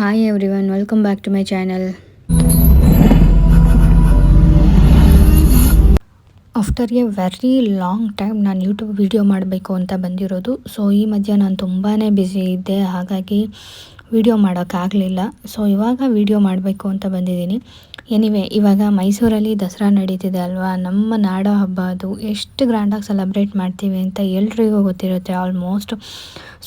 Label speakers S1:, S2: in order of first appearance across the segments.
S1: Hi everyone welcome back to my channel after a very long time ನಾನು YouTube video ಮಾಡಬೇಕು ಅಂತ ಬಂದಿರೋದು. So ಈ ಮಧ್ಯೆ ನಾನು ತುಂಬಾ ಬ್ಯುಸಿ ಇದ್ದೆ. ಹಾಗಾಗಿ ವಿಡಿಯೋ ಮಾಡೋಕ್ಕಾಗಲಿಲ್ಲ ಸೊ ಇವಾಗ ವಿಡಿಯೋ ಮಾಡಬೇಕು ಅಂತ ಬಂದಿದ್ದೀನಿ. ಎನಿವೆ ಇವಾಗ ಮೈಸೂರಲ್ಲಿ ದಸರಾ ನಡೀತಿದೆ ಅಲ್ವಾ? ನಮ್ಮ ನಾಡ ಹಬ್ಬ ಅದು. ಎಷ್ಟು ಗ್ರ್ಯಾಂಡಾಗಿ ಸೆಲೆಬ್ರೇಟ್ ಮಾಡ್ತೀವಿ ಅಂತ ಎಲ್ರಿಗೂ ಗೊತ್ತಿರುತ್ತೆ ಆಲ್ಮೋಸ್ಟ್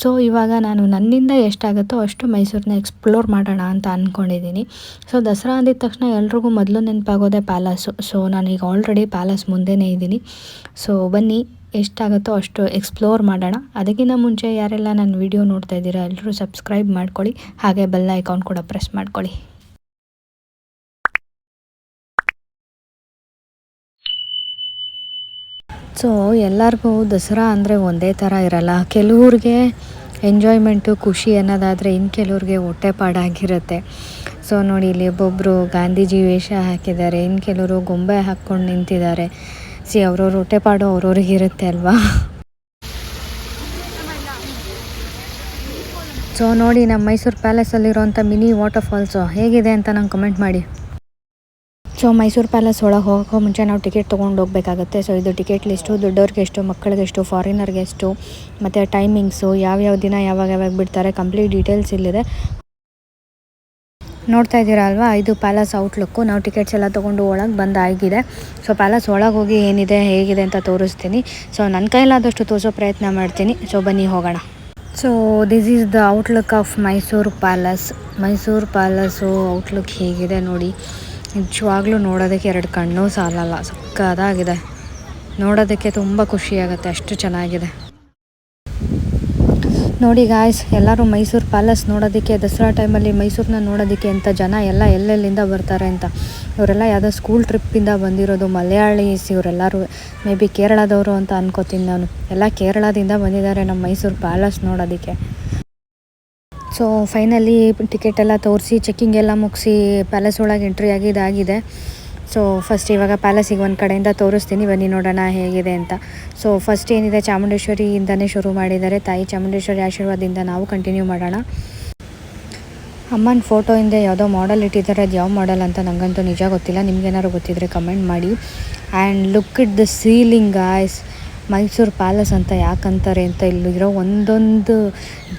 S1: ಸೊ ಇವಾಗ ನಾನು ನನ್ನಿಂದ ಎಷ್ಟಾಗುತ್ತೋ ಅಷ್ಟು ಮೈಸೂರನ್ನ ಎಕ್ಸ್ಪ್ಲೋರ್ ಮಾಡೋಣ ಅಂತ ಅಂದ್ಕೊಂಡಿದ್ದೀನಿ ಸೊ ದಸರಾ ಅಂದಿದ ತಕ್ಷಣ ಎಲ್ರಿಗೂ ಮೊದಲು ನೆನಪಾಗೋದೆ ಪ್ಯಾಲೇಸು ಸೊ ನಾನೀಗ ಆಲ್ರೆಡಿ ಪ್ಯಾಲೇಸ್ ಮುಂದೆನೇ ಇದ್ದೀನಿ ಸೊ ಬನ್ನಿ, ಎಷ್ಟಾಗುತ್ತೋ ಅಷ್ಟು ಎಕ್ಸ್ಪ್ಲೋರ್ ಮಾಡೋಣ. ಅದಕ್ಕಿಂತ ಮುಂಚೆ ಯಾರೆಲ್ಲ ನನ್ನ ವಿಡಿಯೋ ನೋಡ್ತಾ ಇದ್ದೀರಾ ಎಲ್ಲರೂ ಸಬ್ಸ್ಕ್ರೈಬ್ ಮಾಡ್ಕೊಳ್ಳಿ. ಹಾಗೆ ಬೆಲ್ ಐಕಾನ್ ಕೂಡ ಪ್ರೆಸ್ ಮಾಡ್ಕೊಳ್ಳಿ. ಸೊ, ಎಲ್ಲರಿಗೂ ದಸರಾ ಅಂದರೆ ಒಂದೇ ಥರ ಇರಲ್ಲ. ಕೆಲವ್ರಿಗೆ ಎಂಜಾಯ್ಮೆಂಟು ಖುಷಿ ಅನ್ನೋದಾದರೆ ಇನ್ನು ಕೆಲವ್ರಿಗೆ ಹೊಟ್ಟೆಪಾಡಾಗಿರುತ್ತೆ ಸೊ, ನೋಡಿ, ಇಲ್ಲಿ ಒಬ್ಬೊಬ್ಬರು ಗಾಂಧೀಜಿ ವೇಷ ಹಾಕಿದ್ದಾರೆ. ಇನ್ನು ಕೆಲವರು ಗೊಂಬೆ ಹಾಕ್ಕೊಂಡು ನಿಂತಿದ್ದಾರೆ. ಸಿ, ಅವ್ರವ್ರ ಹೊಟ್ಟೆಪಾಡು ಅವ್ರವ್ರಿಗೆ ಇರುತ್ತೆ ಅಲ್ವಾ? ಸೊ, ನೋಡಿ, ನಮ್ಮ ಮೈಸೂರು ಪ್ಯಾಲೇಸಲ್ಲಿರುವಂಥ ಮಿನಿ ವಾಟರ್ ಫಾಲ್ಸು ಹೇಗಿದೆ ಅಂತ ನಂಗೆ ಕಮೆಂಟ್ ಮಾಡಿ. ಸೊ ಮೈಸೂರು ಪ್ಯಾಲೇಸ್ ಒಳಗೆ ಹೋಗೋಕೆ ಮುಂಚೆ ನಾವು ಟಿಕೆಟ್ ತೊಗೊಂಡು ಹೋಗಬೇಕಾಗತ್ತೆ. ಸೊ ಇದು ಟಿಕೆಟ್ ಲಿಸ್ಟು. ದೊಡ್ಡವ್ರಿಗೆ ಎಷ್ಟು ಮಕ್ಕಳಿಗೆ ಎಷ್ಟು ಫಾರಿನರ್ಗೆ ಎಷ್ಟು, ಮತ್ತು ಟೈಮಿಂಗ್ಸು ಯಾವ್ಯಾವ ದಿನ ಯಾವಾಗ ಯಾವಾಗ ಬಿಡ್ತಾರೆ ಕಂಪ್ಲೀಟ್ ಡೀಟೇಲ್ಸ್ ಇಲ್ಲಿದೆ. ನೋಡ್ತಾ ಇದ್ದೀರಾ ಅಲ್ವಾ? ಇದು ಪ್ಯಾಲೇಸ್ ಔಟ್ಲುಕ್ಕು ನಾವು ಟಿಕೆಟ್ಸ್ ಎಲ್ಲ ತೊಗೊಂಡು ಒಳಗೆ ಬಂದಾಗಿದೆ ಸೊ ಪ್ಯಾಲೇಸ್ ಒಳಗೆ ಹೋಗಿ ಏನಿದೆ, ಹೇಗಿದೆ ಅಂತ ತೋರಿಸ್ತೀನಿ. ಸೊ ನನ್ನ ಕೈಲಾದಷ್ಟು ತೋರಿಸೋ ಪ್ರಯತ್ನ ಮಾಡ್ತೀನಿ. ಸೊ ಬನ್ನಿ ಹೋಗೋಣ. So this is the outlook of Mysuru palace Mysuru palace outlook ಹೇಗಿದೆ ನೋಡಿ. ನಿಜವಾಗ್ಲೂ ನೋಡೋದಕ್ಕೆ ಎರಡು ಕಣ್ಣು ಸಾಲಲ್ಲ, ಸಕ್ಕದಾಗಿದೆ. ನೋಡೋದಕ್ಕೆ ತುಂಬ ಖುಷಿಯಾಗುತ್ತೆ, ಅಷ್ಟು ಚೆನ್ನಾಗಿದೆ. ನೋಡಿ ಗಾಯ್ಸ್ ಎಲ್ಲರೂ ಮೈಸೂರು ಪ್ಯಾಲೇಸ್ ನೋಡೋದಕ್ಕೆ, ದಸರಾ ಟೈಮಲ್ಲಿ ಮೈಸೂರನ್ನ ನೋಡೋದಕ್ಕೆ ಅಂತ ಜನ ಎಲ್ಲ ಎಲ್ಲೆಲ್ಲಿಂದ ಬರ್ತಾರೆ ಅಂತ. ಇವರೆಲ್ಲ ಯಾವುದೋ ಸ್ಕೂಲ್ ಟ್ರಿಪ್ಪಿಂದ ಬಂದಿರೋದು ಮಲಯಾಳೀಸ್ ಇವರೆಲ್ಲರೂ ಮೇ ಬಿ ಕೇರಳದವರು ಅಂತ ಅನ್ಕೋತೀನಿ ನಾನು. ಎಲ್ಲ ಕೇರಳದಿಂದ ಬಂದಿದ್ದಾರೆ ನಮ್ಮ ಮೈಸೂರು ಪ್ಯಾಲೇಸ್ ನೋಡೋದಕ್ಕೆ. ಸೊ ಫೈನಲಿ ಟಿಕೆಟ್ ಎಲ್ಲ ತೋರಿಸಿ ಚೆಕ್ಕಿಂಗ್ ಎಲ್ಲ ಮುಗಿಸಿ ಪ್ಯಾಲೇಸ್ ಒಳಗೆ ಎಂಟ್ರಿ ಆಗಿ ಇದಾಗಿದೆ. ಸೊ ಫಸ್ಟ್ ಇವಾಗ ಪ್ಯಾಲೇಸಿಗೆ ಒಂದು ಕಡೆಯಿಂದ ತೋರಿಸ್ತೀನಿ. ಬನ್ನಿ ನೋಡೋಣ ಹೇಗಿದೆ ಅಂತ. ಸೊ ಫಸ್ಟ್ ಏನಿದೆ? ಚಾಮುಂಡೇಶ್ವರಿಯಿಂದನೇ ಶುರು ಮಾಡಿದ್ದಾರೆ. ತಾಯಿ ಚಾಮುಂಡೇಶ್ವರಿ ಆಶೀರ್ವಾದದಿಂದ ನಾವು ಕಂಟಿನ್ಯೂ ಮಾಡೋಣ. ಅಮ್ಮನ ಫೋಟೋ ಹಿಂದೆ ಯಾವುದೋ ಮಾಡಲ್ ಇಟ್ಟಿದ್ದಾರೆ. ಅದು ಯಾವ ಮಾಡಲ್ ಅಂತ ನನಗಂತೂ ನಿಜ ಗೊತ್ತಿಲ್ಲ. ನಿಮ್ಗೇನಾದ್ರು ಗೊತ್ತಿದ್ರೆ ಕಮೆಂಟ್ ಮಾಡಿ. And look at the ceiling guys Mysuru palace ಅಂತ ಯಾಕಂತಾರೆ ಅಂತ ಇಲ್ಲಿರೋ ಒಂದೊಂದು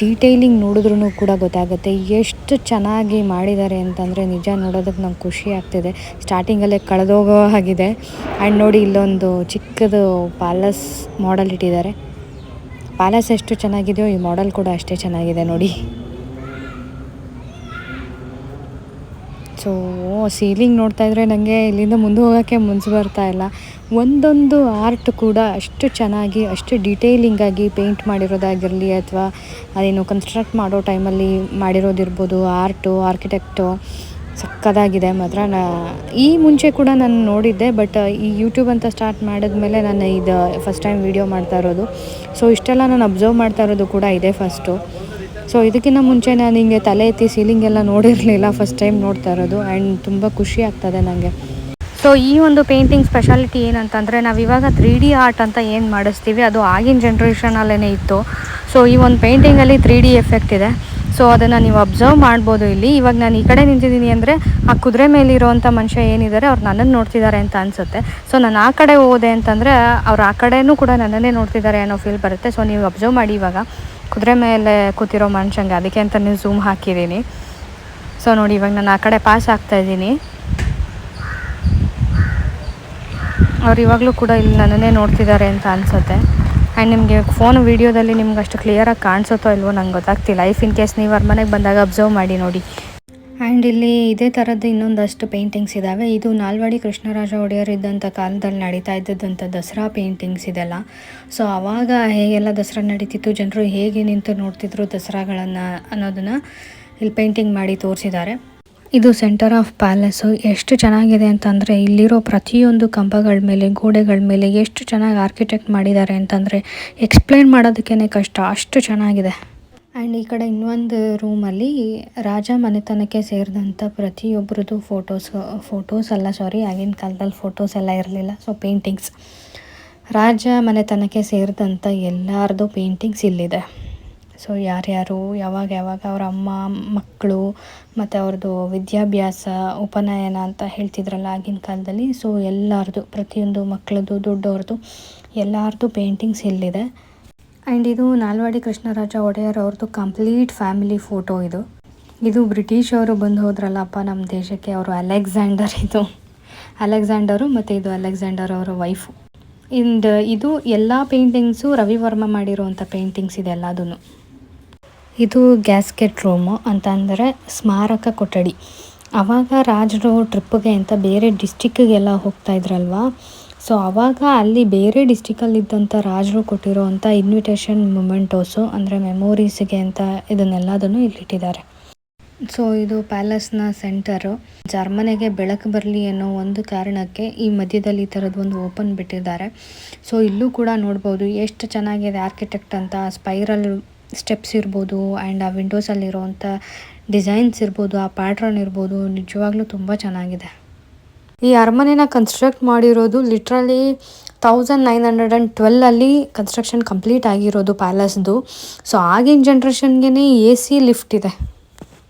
S1: ಡೀಟೇಲಿಂಗ್ ನೋಡಿದ್ರೂ ಕೂಡ ಗೊತ್ತಾಗುತ್ತೆ. ಎಷ್ಟು ಚೆನ್ನಾಗಿ ಮಾಡಿದ್ದಾರೆ ಅಂತಂದರೆ ನಿಜ ನೋಡೋದಕ್ಕೆ ನಂಗೆ ಖುಷಿ ಆಗ್ತಿದೆ. ಸ್ಟಾರ್ಟಿಂಗಲ್ಲೇ ಕಳೆದೋಗೋ ಆಗಿದೆ ಆ್ಯಂಡ್ ನೋಡಿ ಇಲ್ಲೊಂದು ಚಿಕ್ಕದು ಪ್ಯಾಲೇಸ್ ಮಾಡಲ್ ಇಟ್ಟಿದ್ದಾರೆ. ಪ್ಯಾಲೇಸ್ ಎಷ್ಟು ಚೆನ್ನಾಗಿದೆಯೋ ಈ ಮಾಡಲ್ ಕೂಡ ಅಷ್ಟೇ ಚೆನ್ನಾಗಿದೆ ನೋಡಿ. ಸೊ ಸೀಲಿಂಗ್ ನೋಡ್ತಾ ಇದ್ರೆ ನನಗೆ ಇಲ್ಲಿಂದ ಮುಂದೆ ಹೋಗೋಕ್ಕೆ ಮನಸ್ಸು ಬರ್ತಾ ಇಲ್ಲ. ಒಂದೊಂದು ಆರ್ಟ್ ಕೂಡ ಅಷ್ಟು ಚೆನ್ನಾಗಿ, ಅಷ್ಟು ಡಿಟೇಲಿಂಗಾಗಿ ಪೇಂಟ್ ಮಾಡಿರೋದಾಗಿರಲಿ ಅಥವಾ ಅದೇನು ಕನ್ಸ್ಟ್ರಕ್ಟ್ ಮಾಡೋ ಟೈಮಲ್ಲಿ ಮಾಡಿರೋದಿರ್ಬೋದು ಆರ್ಟು ಆರ್ಕಿಟೆಕ್ಟು ಸಕ್ಕದಾಗಿದೆ ಮಾತ್ರ. ನಾ, ಈ ಮುಂಚೆ ಕೂಡ ನಾನು ನೋಡಿದ್ದೆ ಬಟ್ ಈ ಯೂಟ್ಯೂಬ್ ಅಂತ ಸ್ಟಾರ್ಟ್ ಮಾಡಿದ್ಮೇಲೆ ನಾನು ಇದು ಫಸ್ಟ್ ಟೈಮ್ ವೀಡಿಯೋ ಮಾಡ್ತಾ ಇರೋದು. ಸೊ ಇಷ್ಟೆಲ್ಲ ನಾನು ಅಬ್ಸರ್ವ್ ಮಾಡ್ತಾ ಇರೋದು ಕೂಡ ಇದೆ ಫಸ್ಟು ಸೊ ಇದಕ್ಕಿಂತ ಮುಂಚೆ ನಾನು ಹಿಂಗೆ ತಲೆ ಎತ್ತಿ ಸೀಲಿಂಗ್ ಎಲ್ಲ ನೋಡಿರಲಿಲ್ಲ ಫಸ್ಟ್ ಟೈಮ್ ನೋಡ್ತಾ ಇರೋದು ಆ್ಯಂಡ್ ತುಂಬ ಖುಷಿ ಆಗ್ತದೆ ನನಗೆ ಸೊ ಈ ಒಂದು ಪೇಂಟಿಂಗ್ ಸ್ಪೆಷಾಲಿಟಿ ಏನಂತಂದರೆ ನಾವು ಇವಾಗ ತ್ರೀ ಡಿ ಆರ್ಟ್ ಅಂತ ಏನು ಮಾಡಿಸ್ತೀವಿ, ಅದು ಆಗಿನ ಜನ್ರೇಷನಲ್ಲೇ ಇತ್ತು. ಸೊ ಈ ಒಂದು ಪೇಂಟಿಂಗಲ್ಲಿ ತ್ರೀ ಡಿ ಎಫೆಕ್ಟ್ ಇದೆ. ಸೊ ಅದನ್ನು ನೀವು ಅಬ್ಸರ್ವ್ ಮಾಡ್ಬೋದು ಇಲ್ಲಿ. ಇವಾಗ ನಾನು ಈ ಕಡೆ ನಿಂತಿದ್ದೀನಿ ಅಂದರೆ ಆ ಕುದುರೆ ಮೇಲಿರೋವಂಥ ಮನುಷ್ಯ ಏನಿದ್ದಾರೆ ಅವ್ರು ನನ್ನನ್ನು ನೋಡ್ತಿದ್ದಾರೆ ಅಂತ ಅನಿಸುತ್ತೆ. ಸೊ ನಾನು ಆ ಕಡೆ ಹೋದೆ ಅಂತಂದರೆ ಅವ್ರು ಆ ಕಡೆಯೂ ಕೂಡ ನನ್ನನ್ನೇ ನೋಡ್ತಿದ್ದಾರೆ ಅನ್ನೋ ಫೀಲ್ ಬರುತ್ತೆ. ಸೊ ನೀವು ಅಬ್ಸರ್ವ್ ಮಾಡಿ ಇವಾಗ. ಕುದುರೆ ಮೇಲೆ ಕೂತಿರೋ ಮನುಷ್ಯಂಗೆ ಅದಕ್ಕೆ ಅಂತ ನೀವು ಝೂಮ್ ಹಾಕಿದ್ದೀನಿ ಸೊ ನೋಡಿ, ಇವಾಗ ನಾನು ಆ ಕಡೆ ಪಾಸ್ ಆಗ್ತಾ ಇದ್ದೀನಿ. ಅವ್ರು ಇವಾಗಲೂ ಕೂಡ ಇಲ್ಲಿ ನನ್ನನ್ನೇ ನೋಡ್ತಿದ್ದಾರೆ ಅಂತ ಅನಿಸುತ್ತೆ. ಆ್ಯಂಡ್ ನಿಮಗೆ ಫೋನ್ ವೀಡಿಯೋದಲ್ಲಿ ನಿಮ್ಗೆ ಅಷ್ಟು ಕ್ಲಿಯರಾಗಿ ಕಾಣಿಸುತ್ತೋ ಇಲ್ವೋ ನಂಗೆ ಗೊತ್ತಾಗ್ತಿಲ್ಲ. ಲೈಫ್ ಇನ್ ಕೇಸ್ ನೀವು ಅವ್ರ ಮನೆಗೆ ಬಂದಾಗ ಅಬ್ಸರ್ವ್ ಮಾಡಿ ನೋಡಿ. ಆ್ಯಂಡ್ ಇಲ್ಲಿ ಇದೇ ಥರದ್ದು ಇನ್ನೊಂದಷ್ಟು ಪೇಂಟಿಂಗ್ಸ್ ಇದ್ದಾವೆ ಇದು ನಾಲ್ವಡಿ ಕೃಷ್ಣರಾಜ ಒಡೆಯರ್ ಇದ್ದಂಥ ಕಾಲದಲ್ಲಿ ನಡೀತಾ ಇದ್ದದಂಥ ದಸರಾ ಪೇಂಟಿಂಗ್ಸ್ ಇದೆಲ್ಲ. ಸೊ ಆವಾಗ ಹೇಗೆಲ್ಲ ದಸರಾ ನಡೀತಿತ್ತು, ಜನರು ಹೇಗೆ ನಿಂತು ನೋಡ್ತಿದ್ರು ದಸರಾಗಳನ್ನು ಅನ್ನೋದನ್ನು ಇಲ್ಲಿ ಪೇಂಟಿಂಗ್ ಮಾಡಿ ತೋರಿಸಿದ್ದಾರೆ. ಇದು ಸೆಂಟರ್ ಆಫ್ ಪ್ಯಾಲೇಸು ಎಷ್ಟು ಚೆನ್ನಾಗಿದೆ ಅಂತಂದರೆ, ಇಲ್ಲಿರೋ ಪ್ರತಿಯೊಂದು ಕಂಬಗಳ ಮೇಲೆ, ಗೋಡೆಗಳ ಮೇಲೆ ಎಷ್ಟು ಚೆನ್ನಾಗಿ ಆರ್ಕಿಟೆಕ್ಟ್ ಮಾಡಿದ್ದಾರೆ ಅಂತಂದರೆ ಎಕ್ಸ್ಪ್ಲೇನ್ ಮಾಡೋದಕ್ಕೇ ಕಷ್ಟ. ಅಷ್ಟು ಚೆನ್ನಾಗಿದೆ. ಆ್ಯಂಡ್ ಈ ಕಡೆ ಇನ್ನೊಂದು ರೂಮಲ್ಲಿ ರಾಜ ಮನೆತನಕ್ಕೆ ಸೇರಿದಂಥ ಪ್ರತಿಯೊಬ್ಬರದ್ದು ಫೋಟೋಸ್ ಫೋಟೋಸ್ ಅಲ್ಲ ಸಾರಿ ಆಗಿನ ಕಾಲದಲ್ಲಿ ಫೋಟೋಸ್ ಎಲ್ಲ ಇರಲಿಲ್ಲ. ಸೊ ಪೇಂಟಿಂಗ್ಸ್ ರಾಜ ಮನೆತನಕ್ಕೆ ಸೇರಿದಂಥ ಎಲ್ಲರದ್ದು ಪೇಂಟಿಂಗ್ಸ್ ಇಲ್ಲಿದೆ. ಸೊ ಯಾರ್ಯಾರು, ಯಾವಾಗ ಯಾವಾಗ ಅವರ ಅಮ್ಮ, ಮಕ್ಕಳು ಮತ್ತು ಅವ್ರದ್ದು ವಿದ್ಯಾಭ್ಯಾಸ, ಉಪನಯನ ಅಂತ ಹೇಳ್ತಿದ್ರಲ್ಲ ಆಗಿನ ಕಾಲದಲ್ಲಿ ಸೊ ಎಲ್ಲರದು, ಪ್ರತಿಯೊಂದು ಮಕ್ಕಳದ್ದು ದೊಡ್ಡವ್ರದ್ದು ಎಲ್ಲರದು ಪೇಂಟಿಂಗ್ಸ್ ಇಲ್ಲಿದೆ. ಆ್ಯಂಡ್ ಇದು ನಾಲ್ವಾಡಿ ಕೃಷ್ಣರಾಜ ಒಡೆಯರ್ ಅವ್ರದ್ದು ಕಂಪ್ಲೀಟ್ ಫ್ಯಾಮಿಲಿ ಫೋಟೋ ಇದು. ಇದು ಬ್ರಿಟಿಷ್ ಅವರು ಬಂದು ಹೋದ್ರಲ್ಲಪ್ಪ ನಮ್ಮ ದೇಶಕ್ಕೆ ಅವರು ಅಲೆಕ್ಸಾಂಡರ್ ಇದು. ಅಲೆಕ್ಸಾಂಡರು ಮತ್ತು ಇದು ಅಲೆಕ್ಸಾಂಡರ್ ಅವರ ವೈಫು ಇಂಡ್ ಇದು ಎಲ್ಲ ಪೇಂಟಿಂಗ್ಸು ರವಿವರ್ಮ ಮಾಡಿರುವಂಥ ಪೇಂಟಿಂಗ್ಸ್ ಇದೆ ಎಲ್ಲದೂ ಇದು ಗ್ಯಾಸ್ಕೆಟ್ ರೂಮು ಅಂತ ಅಂದರೆ ಸ್ಮಾರಕ ಕೊಠಡಿ. ಆವಾಗ ರಾಜರು ಟ್ರಿಪ್ಪಿಗೆ ಅಂತ ಬೇರೆ ಡಿಸ್ಟಿಕ್ಕಿಗೆಲ್ಲ ಹೋಗ್ತಾ ಇದ್ರಲ್ವಾ? ಸೊ ಆವಾಗ ಅಲ್ಲಿ ಬೇರೆ ಡಿಸ್ಟಿಕಲ್ಲಿದ್ದಂಥ ರಾಜರು ಕೊಟ್ಟಿರೋ ಅಂಥ ಇನ್ವಿಟೇಷನ್ ಮೊಮೆಂಟೋಸು ಅಂದರೆ ಮೆಮೊರೀಸ್ಗೆ ಅಂತ ಇದನ್ನೆಲ್ಲದನ್ನು ಇಲ್ಲಿಟ್ಟಿದ್ದಾರೆ ಸೊ ಇದು ಪ್ಯಾಲೇಸ್ನ ಸೆಂಟರು ಜರ್ಮನಿಗೆ ಬೆಳಕು ಬರಲಿ ಅನ್ನೋ ಒಂದು ಕಾರಣಕ್ಕೆ ಈ ಮಧ್ಯದಲ್ಲಿ ಈ ಥರದ್ದು ಒಂದು ಓಪನ್ ಬಿಟ್ಟಿದ್ದಾರೆ. ಸೊ ಇಲ್ಲೂ ಕೂಡ ನೋಡ್ಬೋದು ಎಷ್ಟು ಚೆನ್ನಾಗಿದೆ ಆರ್ಕಿಟೆಕ್ಟ್ ಅಂತ ಸ್ಪೈರಲ್ ಸ್ಟೆಪ್ಸ್ ಇರ್ಬೋದು ಆ್ಯಂಡ್ ಆ ವಿಂಡೋಸಲ್ಲಿರುವಂಥ ಡಿಸೈನ್ಸ್ ಇರ್ಬೋದು, ಆ ಪ್ಯಾಟ್ರನ್ ಇರ್ಬೋದು, ನಿಜವಾಗ್ಲೂ ತುಂಬ ಚೆನ್ನಾಗಿದೆ. ಈ ಅರಮನೆನ ಕನ್ಸ್ಟ್ರಕ್ಟ್ ಮಾಡಿರೋದು literally thousand nine hundred and ಟ್ವೆಲ್ಲಲ್ಲಿ construction complete ಆಗಿರೋದು ಪ್ಯಾಲೇಸ್ದು ಸೊ ಆಗಿನ ಜನ್ರೇಷನ್ಗೆ ಎ ಸಿ ಲಿಫ್ಟ್ ಇದೆ.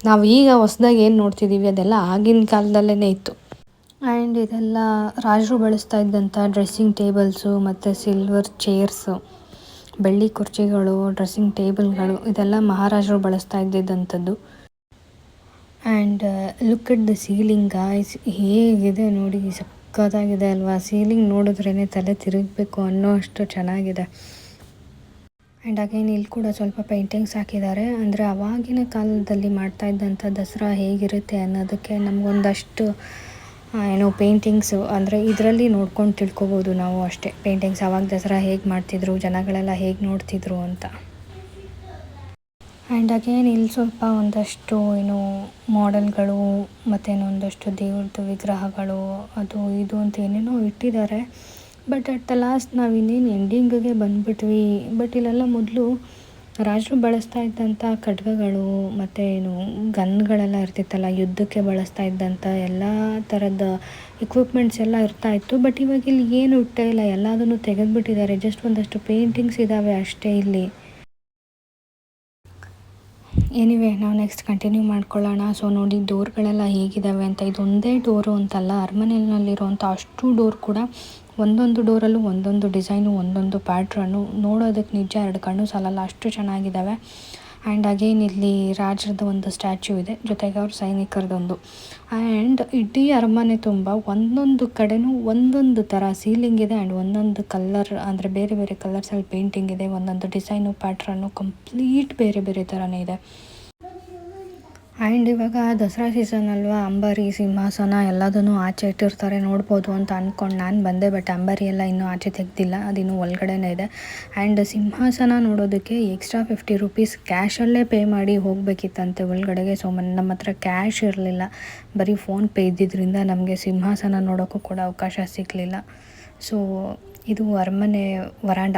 S1: ನಾವು ಈಗ ಹೊಸ್ದಾಗಿ ಏನು ನೋಡ್ತಿದ್ದೀವಿ ಅದೆಲ್ಲ ಆಗಿನ ಕಾಲದಲ್ಲೇ ಇತ್ತು. ಆ್ಯಂಡ್ ಇದೆಲ್ಲ ರಾಜರು ಬಳಸ್ತಾ ಇದ್ದಂಥ ಡ್ರೆಸ್ಸಿಂಗ್ ಟೇಬಲ್ಸು ಮತ್ತು ಸಿಲ್ವರ್ ಚೇರ್ಸು ಬೆಳ್ಳಿ ಕುರ್ಚಿಗಳು ಡ್ರೆಸ್ಸಿಂಗ್ ಟೇಬಲ್ಗಳು ಇದೆಲ್ಲ ಮಹಾರಾಜರು ಬಳಸ್ತಾ ಇದ್ದಿದ್ದಂಥದ್ದು and look at the ceiling guys ಹೇಗಿದೆ ನೋಡಿ ಸಕ್ಕತ್ತಾಗಿದೆ ಅಲ್ವಾ? ಸೀಲಿಂಗ್ ನೋಡಿದ್ರೇ ತಲೆ ತಿರುಗಬೇಕು ಅನ್ನೋ ಅಷ್ಟು ಚೆನ್ನಾಗಿದೆ. ಆ್ಯಂಡ್ ಅಗೇನ್ ಇಲ್ಲಿ ಕೂಡ ಸ್ವಲ್ಪ ಪೇಂಟಿಂಗ್ಸ್ ಹಾಕಿದ್ದಾರೆ. ಅಂದರೆ ಅವಾಗಿನ ಕಾಲದಲ್ಲಿ ಮಾಡ್ತಾ ಇದ್ದಂಥ ದಸರಾ ಹೇಗಿರುತ್ತೆ ಅನ್ನೋದಕ್ಕೆ ನಮಗೊಂದಷ್ಟು ಏನೋ ಪೇಂಟಿಂಗ್ಸು ಅಂದರೆ ಇದರಲ್ಲಿ ನೋಡ್ಕೊಂಡು ತಿಳ್ಕೊಬೋದು ನಾವು ಅಷ್ಟೇ. ಪೇಂಟಿಂಗ್ಸ್ ಅವಾಗ ದಸರಾ ಹೇಗೆ ಮಾಡ್ತಿದ್ರು, ಜನಗಳೆಲ್ಲ ಹೇಗೆ ನೋಡ್ತಿದ್ರು ಅಂತ. ಆ್ಯಂಡ್ ಅಗೇನ್ ಇಲ್ಲಿ ಸ್ವಲ್ಪ ಒಂದಷ್ಟು ಏನು ಮಾಡೆಲ್ಗಳು ಮತ್ತು ಒಂದಷ್ಟು ದೇವ್ರದ್ದು ವಿಗ್ರಹಗಳು, ಅದು ಇದು ಅಂತ ಏನೇನೋ ಇಟ್ಟಿದ್ದಾರೆ. ಬಟ್ ಅಟ್ ದ ಲಾಸ್ಟ್ ನಾವು ಇನ್ನೇನು ಎಂಡಿಂಗಿಗೆ ಬಂದುಬಿಟ್ವಿ. ಬಟ್ ಇಲ್ಲೆಲ್ಲ ಮೊದಲು ರಾಜರು ಬಳಸ್ತಾ ಇದ್ದಂಥ ಖಡ್ಗಗಳು, ಮತ್ತು ಏನು ಗನ್ಗಳೆಲ್ಲ ಇರ್ತಿತ್ತಲ್ಲ, ಯುದ್ಧಕ್ಕೆ ಬಳಸ್ತಾ ಇದ್ದಂಥ ಎಲ್ಲ ಥರದ ಇಕ್ವಿಪ್ಮೆಂಟ್ಸ್ ಎಲ್ಲ ಇರ್ತಾ ಇತ್ತು. ಬಟ್ ಇವಾಗ ಇಲ್ಲಿ ಏನು ಇಟ್ಟೇ ಇಲ್ಲ. ಎಲ್ಲದನ್ನು ತೆಗೆದುಬಿಟ್ಟಿದ್ದಾರೆ. ಜಸ್ಟ್ ಒಂದಷ್ಟು ಪೇಂಟಿಂಗ್ಸ್ ಇದ್ದಾವೆ ಅಷ್ಟೇ ಇಲ್ಲಿ. ಎನಿವೆ ನಾವು ನೆಕ್ಸ್ಟ್ ಕಂಟಿನ್ಯೂ ಮಾಡ್ಕೊಳ್ಳೋಣ. ಸೊ ನೋಡಿ, ಡೋರ್ಗಳೆಲ್ಲ ಹೇಗಿದ್ದಾವೆ ಅಂತ. ಇದೊಂದೇ ಡೋರು ಅಂತಲ್ಲ. ಅರಮನೆಯಲ್ಲಿರುವಂಥ ಅಷ್ಟು ಡೋರ್ ಕೂಡ ಒಂದೊಂದು ಡೋರಲ್ಲೂ ಒಂದೊಂದು ಡಿಸೈನು, ಒಂದೊಂದು ಪ್ಯಾಟ್ರನ್ನು ನೋಡೋದಕ್ಕೆ ನಿಜ ಎರಡು ಕಣ್ಣು ಸಾಲಲ್ಲ. ಅಷ್ಟು ಚೆನ್ನಾಗಿದ್ದಾವೆ ಆ್ಯಂಡ್ ಅಗೇನ್ ಇಲ್ಲಿ ರಾಜರದ ಒಂದು ಸ್ಟ್ಯಾಚ್ಯೂ ಇದೆ. ಜೊತೆಗೆ ಅವ್ರ ಸೈನಿಕರದೊಂದು. ಆ್ಯಂಡ್ ಇಡೀ ಅರಮನೆ ತುಂಬ ಒಂದೊಂದು ಕಡೆನೂ ಒಂದೊಂದು ಥರ ಸೀಲಿಂಗ್ ಇದೆ ಆ್ಯಂಡ್ ಒಂದೊಂದು ಕಲ್ಲರ್ ಅಂದರೆ ಬೇರೆ ಬೇರೆ ಕಲರ್ಸಲ್ಲಿ ಪೇಂಟಿಂಗ್ ಇದೆ. ಒಂದೊಂದು ಡಿಸೈನು ಪ್ಯಾಟ್ರನ್ನು ಕಂಪ್ಲೀಟ್ ಬೇರೆ ಬೇರೆ ಥರನೇ ಇದೆ. ಆ್ಯಂಡ್ ಇವಾಗ ದಸರಾ ಸೀಸನ್ ಅಲ್ವಾ, ಅಂಬಾರಿ, ಸಿಂಹಾಸನ ಎಲ್ಲದನ್ನು ಆಚೆ ಇಟ್ಟಿರ್ತಾರೆ, ನೋಡ್ಬೋದು ಅಂತ ಅಂದ್ಕೊಂಡು ನಾನು ಬಂದೆ, ಬಟ್ ಅಂಬಾರಿ ಎಲ್ಲ ಇನ್ನೂ ಆಚೆ ತೆಗ್ದಿಲ್ಲ, ಅದಿನ್ನೂ ಒಳಗಡೆನೇ ಇದೆ. ಆ್ಯಂಡ್ ಸಿಂಹಾಸನ ನೋಡೋದಕ್ಕೆ ಎಕ್ಸ್ಟ್ರಾ ಫಿಫ್ಟಿ ರುಪೀಸ್ ಕ್ಯಾಶಲ್ಲೇ ಪೇ ಮಾಡಿ ಹೋಗಬೇಕಿತ್ತಂತೆ ಒಳಗಡೆಗೆ. ಸೊ ನಮ್ಮ ಹತ್ರ ಕ್ಯಾಶ್ ಇರಲಿಲ್ಲ. ಬರೀ ಫೋನ್ಪೇ ಇದ್ದಿದ್ದರಿಂದ ನಮಗೆ ಸಿಂಹಾಸನ ನೋಡೋಕ್ಕೂ ಕೂಡ ಅವಕಾಶ ಸಿಗಲಿಲ್ಲ. ಸೊ ಇದು ಅರಮನೆ ವರಾಂಡ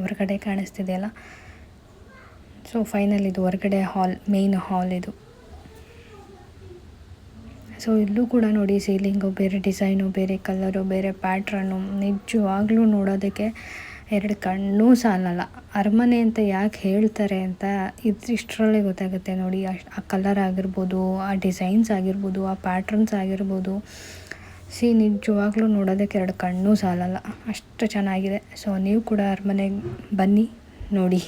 S1: ಹೊರಗಡೆ ಕಾಣಿಸ್ತಿದೆಯಲ್ಲ ಸೊ ಫೈನಲ್ ಇದು ಹೊರಗಡೆ ಹಾಲ್ ಮೇಯ್ನ್ ಹಾಲ್ ಇದು. ಸೊ ಇಲ್ಲೂ ಕೂಡ ನೋಡಿ ಸೀಲಿಂಗು ಬೇರೆ ಡಿಸೈನು ಬೇರೆ ಕಲರು ಬೇರೆ ಪ್ಯಾಟ್ರನ್ನು ನಿಜವಾಗ್ಲೂ ನೋಡೋದಕ್ಕೆ ಎರಡು ಕಣ್ಣೂ ಸಾಲಲ್ಲ. ಅರಮನೆ ಅಂತ ಯಾಕೆ ಹೇಳ್ತಾರೆ ಅಂತ ಇದಿಷ್ಟರಲ್ಲೇ ಗೊತ್ತಾಗುತ್ತೆ ನೋಡಿ. ಅಷ್ಟು ಆ ಕಲರ್ ಆಗಿರ್ಬೋದು, ಆ ಡಿಸೈನ್ಸ್ ಆಗಿರ್ಬೋದು, ಆ ಪ್ಯಾಟ್ರನ್ಸ್ ಆಗಿರ್ಬೋದು. ಸಿ, ನಿಜವಾಗ್ಲೂ ನೋಡೋದಕ್ಕೆ ಎರಡು ಕಣ್ಣೂ ಸಾಲಲ್ಲ. ಅಷ್ಟು ಚೆನ್ನಾಗಿದೆ. ಸೊ ನೀವು ಕೂಡ ಅರಮನೆಗೆ ಬನ್ನಿ, ನೋಡಿ.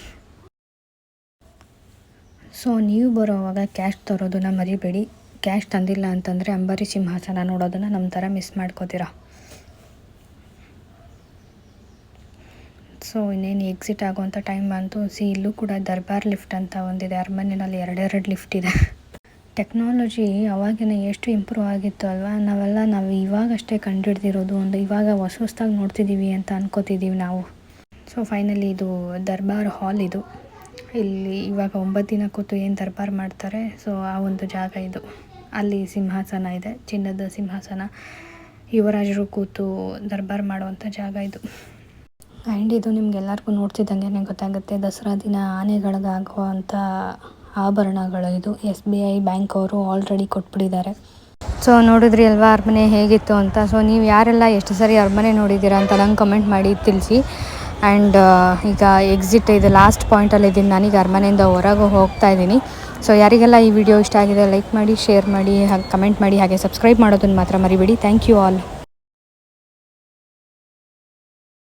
S1: ಸೊ ನೀವು ಬರೋವಾಗ ಕ್ಯಾಶ್ ತರೋದನ್ನ ಮರಿಬೇಡಿ. ಕ್ಯಾಶ್ ತಂದಿಲ್ಲ ಅಂತಂದರೆ ಅಂಬಾರಿ ಸಿಂಹಾಸನ ನೋಡೋದನ್ನು ನಮ್ಮ ಥರ ಮಿಸ್ ಮಾಡ್ಕೋತೀರ? ಸೊ ಇನ್ನೇನು ಎಕ್ಸಿಟ್ ಆಗುವಂಥ ಟೈಮ್ ಬಂತು. ಸಿ ಇಲ್ಲೂ ಕೂಡ ದರ್ಬಾರ್ ಲಿಫ್ಟ್ ಅಂತ ಒಂದಿದೆ. ಅರಮನೆಯಲ್ಲಿ ಎರಡೆರಡು ಲಿಫ್ಟ್ ಇದೆ. ಟೆಕ್ನಾಲಜಿ ಅವಾಗಿನ ಎಷ್ಟು ಇಂಪ್ರೂವ್ ಆಗಿತ್ತು ಅಲ್ವಾ? ನಾವೆಲ್ಲ ನಾವು ಇವಾಗಷ್ಟೇ ಕಂಡುಹಿಡ್ದಿರೋದು ಒಂದು ಇವಾಗ ಹೊಸ ಹೊಸ್ದಾಗಿ ನೋಡ್ತಿದ್ದೀವಿ ಅಂತ ಅನ್ಕೋತಿದ್ದೀವಿ ನಾವು. ಸೊ ಫೈನಲಿ ಇದು ದರ್ಬಾರ್ ಹಾಲ್ ಇದು. ಇಲ್ಲಿ ಇವಾಗ ಒಂಬತ್ತು ದಿನ ಕೂತು ಏನು ದರ್ಬಾರ್ ಮಾಡ್ತಾರೆ? ಸೊ ಆ ಒಂದು ಜಾಗ ಇದು. ಅಲ್ಲಿ ಸಿಂಹಾಸನ ಇದೆ. ಚಿನ್ನದ ಸಿಂಹಾಸನ. ಯುವರಾಜರು ಕೂತು ದರ್ಬಾರ್ ಮಾಡುವಂಥ ಜಾಗ ಇದು. ಆ್ಯಂಡ್ ಇದು ನಿಮ್ಗೆಲ್ಲರಿಗೂ ನೋಡ್ತಿದ್ದಂಗೆ ಗೊತ್ತಾಗುತ್ತೆ. ದಸರಾ ದಿನ ಆನೆಗಳಿಗಾಗುವಂಥ ಆಭರಣಗಳು ಇದು. ಎಸ್ ಬಿ ಐ ಬ್ಯಾಂಕ್ ಅವರು ಆಲ್ರೆಡಿ ಕೊಟ್ಬಿಟ್ಟಿದ್ದಾರೆ. ಸೊ ನೋಡಿದ್ರಿ ಅಲ್ವಾ? ಅರಮನೆ ಹೇಗಿತ್ತು ಅಂತ. ಸೊ ನೀವು ಯಾರೆಲ್ಲ ಎಷ್ಟು ಸರಿ ಅರಮನೆ ನೋಡಿದ್ದೀರಾ ಅಂತ ನಂಗೆ ಕಮೆಂಟ್ ಮಾಡಿ ತಿಳಿಸಿ. ಆ್ಯಂಡ್ ಈಗ ಎಕ್ಸಿಟ್ ಇದು ಲಾಸ್ಟ್ ಪಾಯಿಂಟಲ್ಲಿ ಇದ್ದೀನಿ. ನಾನೀಗ ಅರಮನೆಯಿಂದ ಹೊರಗೆ ಹೋಗ್ತಾ ಇದ್ದೀನಿ. ಸೊ ಯಾರಿಗೆಲ್ಲ ಈ ವಿಡಿಯೋ ಇಷ್ಟ ಆಗಿದೆ ಲೈಕ್ ಮಾಡಿ ಶೇರ್ ಮಾಡಿ, ಹಾಗೆ ಕಮೆಂಟ್ ಮಾಡಿ, ಹಾಗೆ ಸಬ್ಸ್ಕ್ರೈಬ್ ಮಾಡೋದನ್ನು ಮಾತ್ರ ಮರಿಬೇಡಿ. Thank you all